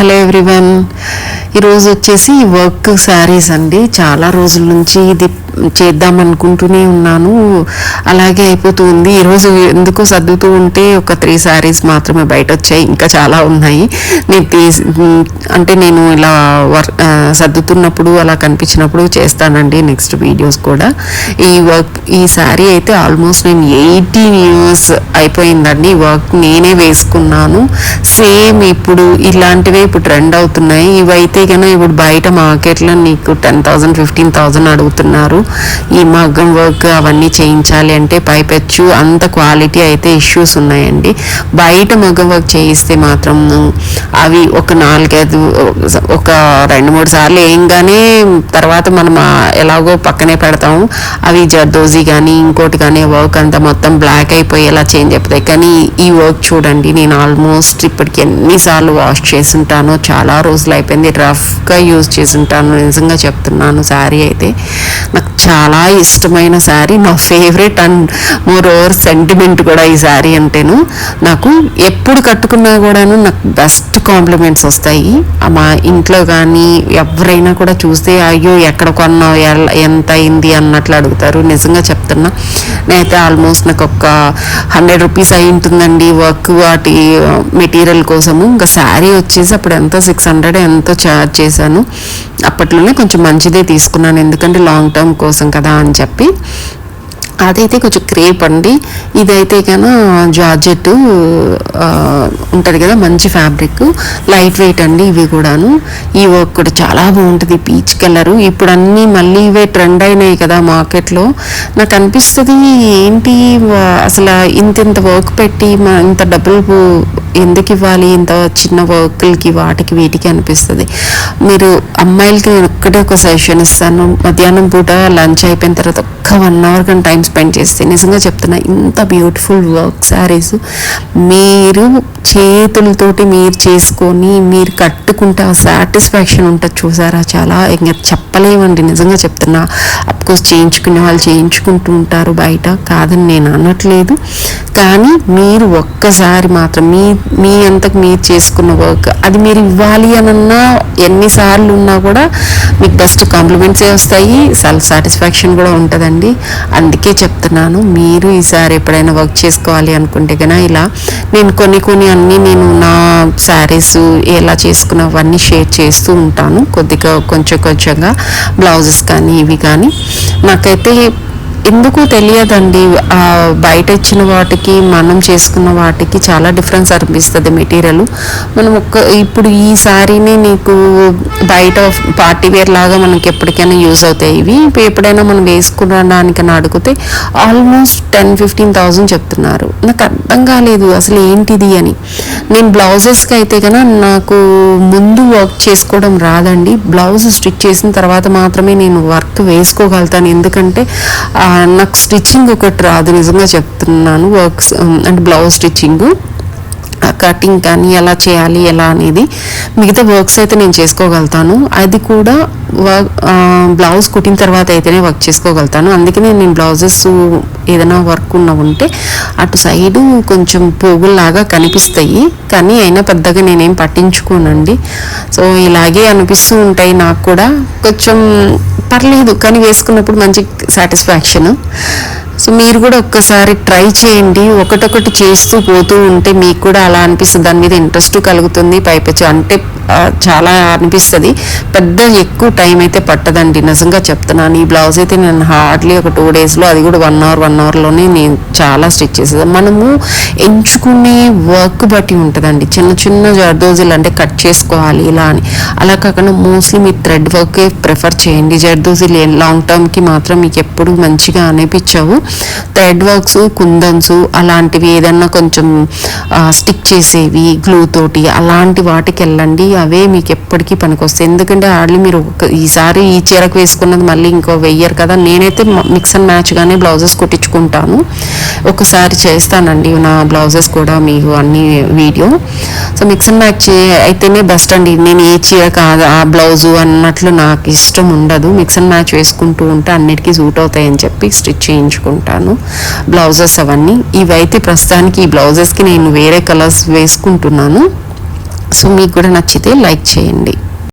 Hello everyone. ఈరోజు వచ్చేసి work saris అండి. చాలా రోజుల నుంచి ఇది చేద్దాం అనుకుంటూనే ఉన్నాను. అలాగే అయిపోతుంది. ఈరోజు ఎందుకో సర్దుతూ ఉంటే ఒక త్రీ శారీస్ మాత్రమే బయట వచ్చాయి ఇంకా చాలా ఉన్నాయి. నేను అంటే నేను ఇలా వర్ సర్దుతున్నప్పుడు అలా కనిపించినప్పుడు చేస్తానండి నెక్స్ట్ వీడియోస్ కూడా. ఈ వర్క్ ఈ శారీ అయితే ఆల్మోస్ట్ నేను ఎయిటీన్ ఇయర్స్ అయిపోయిందండి. వర్క్ నేనే వేసుకున్నాను. సేమ్ ఇప్పుడు ఇలాంటివే ఇప్పుడు ట్రెండ్ అవుతున్నాయి. ఇవైతే కన్నా ఇప్పుడు బయట మార్కెట్లో నీకు టెన్ థౌజండ్ ఫిఫ్టీన్ థౌజండ్ అడుగుతున్నారు. ఈ మగ్గం వర్క్ అవన్నీ చేయించాలి అంటే పైపెచ్చు. అంత క్వాలిటీ అయితే ఇష్యూస్ ఉన్నాయండి. బయట మగ్గం వర్క్ చేయిస్తే మాత్రం అవి ఒక నాలుగైదు ఒక రెండు మూడు సార్లు ఏయంగానే తర్వాత మనం ఎలాగో పక్కనే పెడతాము. అవి జర్దోజీ కానీ ఇంకోటి కానీ వర్క్ అంతా మొత్తం బ్లాక్ అయిపోయేలా చేంజ్ అయిపోతాయి. కానీ ఈ వర్క్ చూడండి నేను ఆల్మోస్ట్ ఇప్పటికి ఎన్నిసార్లు వాష్ చేసి ఉంటానో చాలా రోజులు అయిపోయింది. రఫ్గా యూజ్ చేసి ఉంటాను నిజంగా చెప్తున్నాను శారీ అయితే. నాకు చాలా ఇష్టమైన శారీ నా favourite and more over sentiment కూడా ఈ శారీ అంటేను. నాకు ఎప్పుడు కట్టుకున్నా కూడాను నాకు బెస్ట్ కాంప్లిమెంట్స్ వస్తాయి. మా ఇంట్లో కానీ ఎవరైనా కూడా చూస్తే అయ్యో ఎక్కడ కొన్నావు? ఎల్- ఎంత అయింది అన్నట్లు అడుగుతారు. నిజంగా చెప్తున్నా నేనైతే ఆల్మోస్ట్ నాకు ఒక హండ్రెడ్ రూపీస్ అయి ఉంటుందండి వర్క్ వాటి మెటీరియల్ కోసము. ఇంకా శారీ వచ్చేసి అప్పుడు ఎంతో? సిక్స్ హండ్రెడ్ ఎంతో ఛార్జ్ చేశాను. అప్పట్లోనే కొంచెం మంచిదే తీసుకున్నాను. ఎందుకంటే లాంగ్ టర్మ్ కోసం కదా అని చెప్పి. అదైతే కొంచెం క్రేప్ అండి. ఇదైతే కన్నా జార్జెట్ ఉంటుంది కదా మంచి ఫ్యాబ్రిక్. లైట్ వెయిట్ అండి ఇవి కూడాను. ఈ వర్క్ కూడా చాలా బాగుంటుంది పీచ్ కలరు. ఇప్పుడు అన్నీ మళ్ళీ ఇవే ట్రెండ్ అయినాయి కదా మార్కెట్లో. నాకు అనిపిస్తుంది ఏంటి అసలు ఇంత ఇంత వర్క్ పెట్టి ఇంత డబ్బులు ఎందుకు ఇవ్వాలి? ఇంత చిన్న వర్క్లకి వాటికి వీటికి అనిపిస్తుంది. మీరు అమ్మాయిలకి నేను ఒక్కటే ఒక సజెషన్ ఇస్తాను. మధ్యాహ్నం పూట లంచ్ అయిపోయిన తర్వాత ఒక్క వన్ అవర్ కానీ టైం స్పెండ్ చేస్తే నిజంగా చెప్తున్నా ఇంత బ్యూటిఫుల్ వర్క్ శారీస్ మీరు చేతులతోటి మీరు చేసుకొని మీరు కట్టుకుంటే ఆ సాటిస్ఫాక్షన్ ఉంటుంది చూసారా? చాలా ఇంకా చెప్పలేమండి. నిజంగా చెప్తున్నా అఫ్కోర్స్ చేయించుకునే వాళ్ళు చేయించుకుంటూ ఉంటారు బయట. కాదని నేను అనట్లేదు. కానీ మీరు ఒక్కసారి మాత్రం మీ మీ అంతకు మీరు చేసుకున్న వర్క్ అది మీరు ఇవ్వాలి అనన్నా ఎన్నిసార్లు ఉన్నా కూడా మీకు బెస్ట్ కాంప్లిమెంట్సే వస్తాయి. సెల్ఫ్ సాటిస్ఫాక్షన్ కూడా ఉంటుందండి. అందుకే చెప్తున్నాను మీరు ఈసారి ఎప్పుడైనా వర్క్ చేసుకోవాలి అనుకుంటే కన్నా ఇలా నేను కొన్ని కొన్ని అన్నీ నేను నా శారీస్ ఎలా చేసుకున్నవన్నీ షేర్ చేస్తూ ఉంటాను. కొద్దిగా కొంచెం కొంచెంగా బ్లౌజెస్ కానీ ఇవి కానీ. నాకైతే ఎందుకు తెలియదండి? ఆ బయట ఇచ్చిన వాటికి మనం చేసుకున్న వాటికి చాలా డిఫరెన్స్ అనిపిస్తుంది మెటీరియల్. మనం ఒక్క ఇప్పుడు ఈ శారీని నీకు బయట పార్టీ వేర్ లాగా మనకి ఎప్పటికైనా యూజ్ అవుతాయి. ఇవి ఇప్పుడు ఎప్పుడైనా మనం వేసుకునడానికైనా అడిగితే ఆల్మోస్ట్ టెన్ ఫిఫ్టీన్ థౌజండ్ చెప్తున్నారు. నాకు అర్థం కాలేదు అసలు ఏంటిది అని. నేను బ్లౌజెస్కి అయితే కన్నా నాకు ముందు వర్క్ చేసుకోవడం రాదండి. బ్లౌజ్ స్టిచ్ చేసిన తర్వాత మాత్రమే నేను వర్క్ వేసుకోగలుగుతాను. ఎందుకంటే ఆ, నాకు స్టిచ్చింగ్ ఒకటి రాదు నిజంగా చెప్తున్నాను. వర్క్స్ um, అంటే బ్లౌజ్ స్టిచ్చింగ్ కటింగ్ కానీ ఎలా చేయాలి ఎలా అనేది మిగతా వర్క్స్ అయితే నేను చేసుకోగలుగుతాను. అది కూడా వర్క్ బ్లౌజ్ కుట్టిన తర్వాత అయితేనే వర్క్ చేసుకోగలుగుతాను. అందుకనే నేను బ్లౌజెస్ ఏదైనా వర్క్ ఉన్న ఉంటే అటు సైడు కొంచెం పోగుల్లాగా కనిపిస్తాయి. కానీ అయినా పెద్దగా నేనేం పట్టించుకోనండి. సో ఇలాగే అనిపిస్తూ ఉంటాయి నాకు కూడా. కొంచెం పర్లేదు కానీ వేసుకున్నప్పుడు మంచి సాటిస్ఫాక్షన్ సో మీరు కూడా ఒక్కసారి ట్రై చేయండి. ఒకటొకటి చేస్తూ పోతూ ఉంటే మీకు కూడా అలా అనిపిస్తుంది. దాని మీద ఇంట్రెస్ట్ కలుగుతుంది పైపెచ్చు. అంటే చాలా అనిపిస్తుంది. పెద్ద ఎక్కువ టైం అయితే పట్టదండి. నిజంగా చెప్తున్నాను. ఈ బ్లౌజ్ అయితే నేను హార్డ్లీ ఒక టూ డేస్లో అది కూడా వన్ అవర్ వన్ అవర్లోనే నేను చాలా స్టిచ్ చేసేది. మనము ఎంచుకునే వర్క్ బట్టి ఉంటుందండి. చిన్న చిన్న జర్దోజీలు అంటే కట్ చేసుకోవాలి ఇలా అని. అలా కాకుండా మోస్ట్లీ మీరు థ్రెడ్ వర్కే ప్రిఫర్ చేయండి. జర్దోజీలు లాంగ్ టర్మ్కి మాత్రం మీకు ఎప్పుడు మంచిగా అనిపించవు. థ్రెడ్ వర్క్స్ కుందన్స్ అలాంటివి ఏదన్నా కొంచెం స్టిక్ చేసేవి గ్లూ తోటి అలాంటి వాటికి వెళ్ళండి. అవే మీకు ఎప్పటికీ పనికొస్తాయి. ఎందుకంటే హార్డ్లీ మీరు ఒక ఈసారి ఈ చీరకు వేసుకున్నది మళ్ళీ ఇంకో వెయ్యరు కదా. నేనైతే మిక్స్ అండ్ మ్యాచ్గానే బ్లౌజెస్ కుట్టించుకుంటాను. ఒకసారి చేస్తానండి నా బ్లౌజెస్ కూడా మీకు అన్ని video. So mix and match అయితేనే బెస్ట్ అండి. నేను ఏ చీర కాదు ఆ బ్లౌజు అన్నట్లు నాకు ఇష్టం ఉండదు. మిక్స్ అండ్ మ్యాచ్ వేసుకుంటూ ఉంటే అన్నిటికీ సూట్ అవుతాయని చెప్పి స్టిచ్ చేయించుకుంటాను ఉంటాను బ్లౌజెస్ అవన్నీ. ఇవైతే ప్రస్తుతానికి ఈ బ్లౌజెస్కి నేను వేరే కలర్స్ వేసుకుంటున్నాను. సో మీకు కూడా నచ్చితే లైక్ చేయండి.